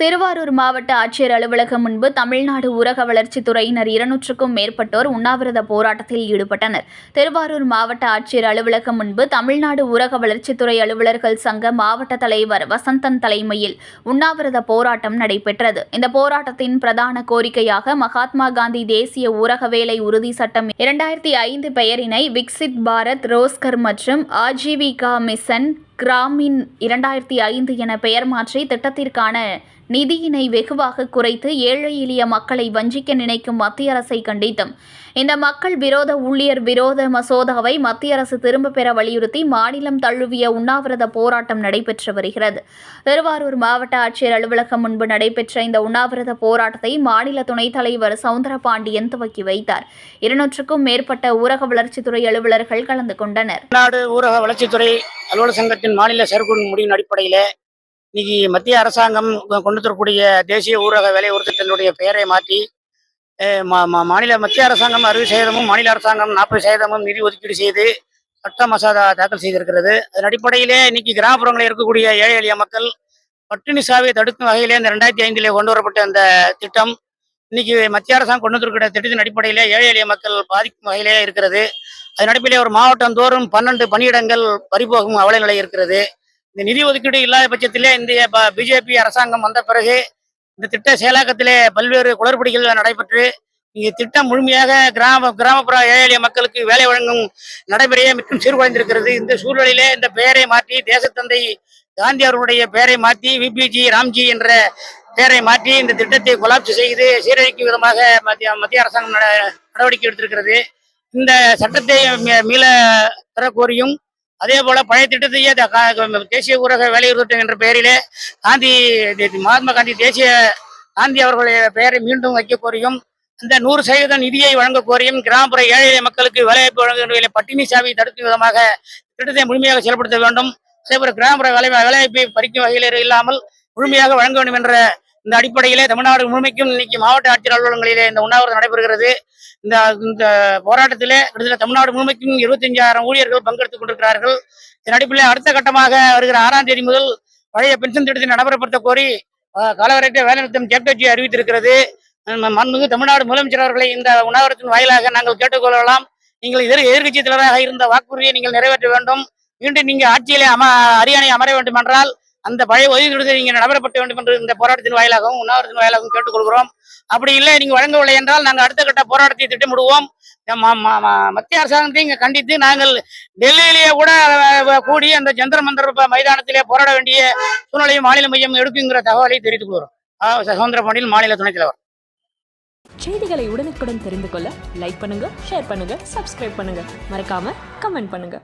திருவாரூர் மாவட்ட ஆட்சியர் அலுவலகம் முன்பு தமிழ்நாடு ஊரக வளர்ச்சித்துறையினர் இருநூற்றுக்கும் மேற்பட்டோர் உண்ணாவிரத போராட்டத்தில் ஈடுபட்டனர். திருவாரூர் மாவட்ட ஆட்சியர் அலுவலகம் முன்பு தமிழ்நாடு ஊரக வளர்ச்சித்துறை அலுவலர்கள் சங்க மாவட்ட தலைவர் வசந்தன் தலைமையில் உண்ணாவிரத போராட்டம் நடைபெற்றது. இந்த போராட்டத்தின் பிரதான கோரிக்கையாக மகாத்மா காந்தி தேசிய ஊரக வேலை உறுதி சட்டம் இரண்டாயிரத்தி ஐந்து பெயரினை விக்சித் பாரத் ரோஸ்கர் மற்றும் ஆஜீவிகா மிஷன் கிராமின் இரண்டாயிரத்தி ஐந்து என பெயர் மாற்றி திட்டத்திற்கான நிதியினை வெகுவாக குறைத்து ஏழை எளிய மக்களை வஞ்சிக்க நினைக்கும் மத்திய அரசை கண்டித்தும். இந்த மக்கள் விரோத ஊழியர் விரோத மசோதாவை மத்திய அரசு திரும்ப பெற வலியுறுத்தி மாநிலம் தழுவிய உண்ணாவிரத போராட்டம் நடைபெற்று வருகிறது. திருவாரூர் மாவட்ட ஆட்சியர் அலுவலகம் முன்பு நடைபெற்ற இந்த உண்ணாவிரத போராட்டத்தை மாநில துணைத் தலைவர் சவுந்தரபாண்டியன் துவக்கி வைத்தார். இருநூற்றுக்கும் மேற்பட்ட ஊரக வளர்ச்சித்துறை அலுவலர்கள் கலந்து கொண்டனர். ஊரக வளர்ச்சித்துறை அலுவலர் சங்கத்தின் மாநில செயற்குழு முடிவின் அடிப்படையில் இன்னைக்கு மத்திய அரசாங்கம் கொண்டு வரக்கூடிய தேசிய ஊரக வேலை உறுதித்தினுடைய பெயரை மாற்றி மா- மா- மாநில மத்திய அரசாங்கம் அறுபது சதவீதமும் மாநில அரசாங்கம் நாற்பது சதவீதமும் நிதி ஒதுக்கீடு செய்து சட்ட மசோதா தாக்கல் செய்திருக்கிறது. அதன் அடிப்படையிலே இன்னைக்கு கிராமப்புறங்களில் இருக்கக்கூடிய ஏழை எளிய மக்கள் பட்டினி சாவை தடுக்கும் வகையிலே இந்த ரெண்டாயிரத்தி ஐந்திலே கொண்டு வரப்பட்ட அந்த திட்டம் இன்னைக்கு மத்திய அரசாங்கம் கொண்டு வந்திருக்கிற திட்டத்தின் அடிப்படையிலே ஏழை எளிய மக்கள் பாதிக்கும் வகையிலே இருக்கிறது. அதன் அடிப்படையில் ஒரு மாவட்டம் தோறும் பன்னெண்டு பணியிடங்கள் பறிபோகும் அவலை நிலை இருக்கிறது. இந்த நிதி ஒதுக்கீடு இல்லாத பட்சத்திலே இந்திய பிஜேபி அரசாங்கம் வந்த பிறகு இந்த திட்ட செயலாக்கத்திலே பல்வேறு குளறுபடிகள் நடைபெற்று இங்கே திட்டம் முழுமையாக கிராம கிராமப்புற ஏழை எளிய மக்களுக்கு வேலை வழங்கும் நடைமுறையை மிகவும் சீர்குலைந்திருக்கிறது. இந்த சூழ்நிலையிலே இந்த பெயரை மாற்றி தேசத்தந்தை காந்தி அவர்களுடைய பெயரை மாற்றி விபிஜி ராம்ஜி என்ற பெயரை மாற்றி இந்த திட்டத்தை கொலாப்ஸ் செய்து சீரழிக்கும் விதமாக மத்திய மத்திய அரசாங்கம் நட- நடவடிக்கை எடுத்திருக்கிறது. இந்த சட்டத்தை மீ- மீள பெற கோரியும் அதே போல பழைய திட்டத்தையே த- கா- தேசிய ஊரக வேலையுறுத்தம் என்ற பெயரிலே காந்தி மகாத்மா காந்தி தேசிய காந்தி அவர்களுடைய பெயரை மீண்டும் வைக்க கோரியும் இந்த நூறு சதவீத நிதியை வழங்க கோரியும் கிராமப்புற ஏழை மக்களுக்கு வேலைவாய்ப்பு வழங்குவதில் பட்டினி சாவி தடுக்கும் விதமாக திட்டத்தை முழுமையாக செயல்படுத்த வேண்டும். அதேபோல கிராமப்புற வேலை வேலைவாய்ப்பை பறிக்கும் வகையில் இல்லாமல் முழுமையாக வழங்க வேண்டும் என்ற இந்த அடிப்படையிலே தமிழ்நாடு முழுமைக்கும் இன்னைக்கு மாவட்ட ஆட்சியர் அலுவலகங்களிலே இந்த உண்ணாவிரதம் நடைபெறுகிறது. இந்த இந்த போராட்டத்திலே கிட்டத்தட்ட தமிழ்நாடு முழுமைக்கும் இருபத்தஞ்சாயிரம் ஊழியர்கள் பங்கெடுத்துக் கொண்டிருக்கிறார்கள். இதன் அடிப்படையில் அடுத்த கட்டமாக வருகிற ஆறாம் தேதி முதல் பழைய பென்ஷன் திட்டத்தை நடைமுறைப்படுத்த கோரி அஹ், காலவரையற்ற வேலைநிறுத்தம் ஜெப்டஜி அறிவித்திருக்கிறது. மண்மிகு தமிழ்நாடு முதலமைச்சர் அவர்களை இந்த உணவகத்தின் வாயிலாக நாங்கள் கேட்டுக்கொள்ளலாம். நீங்கள் எதிர் எதிர்கட்சி தலைவராக இருந்த வாக்குறுதியை நீங்கள் நிறைவேற்ற வேண்டும். மீண்டும் நீங்கள் ஆட்சியிலே அம அரியணை அமர வேண்டும் என்றால் அந்த பழைய ஒதுக்கீடு நீங்க நடைபெறப்பட வேண்டும் என்று இந்த போராட்டத்தின் வாயிலாகவும் உண்ணாவிரத்தின் வாயிலாகவும் கேட்டுக்கொள்கிறோம். அப்படி இல்லை நீங்க வழங்கவில்லை என்றால் நாங்கள் அடுத்த கட்ட போராட்டத்தை திட்டமிடுவோம். மத்திய அரசாங்கத்தை இங்க கண்டித்து நாங்கள் டெல்லியிலேயே கூட கூடி அந்த ஜந்தர் மந்தர் மைதானத்திலே போராட வேண்டிய சூழ்நிலையை மாநில மையம் எடுக்குங்கிற தகவலை தெரிவித்துக் கொள்கிறோம். சுதந்திர பாண்டியில் மாநில துணைத் தலைவர். செய்திகளை உடனுக்குடன் தெரிந்து கொள்ள லைக் பண்ணுங்க ஷேர் பண்ணுங்க சப்ஸ்கிரைப் பண்ணுங்க. மறக்காம கமெண்ட் பண்ணுங்க.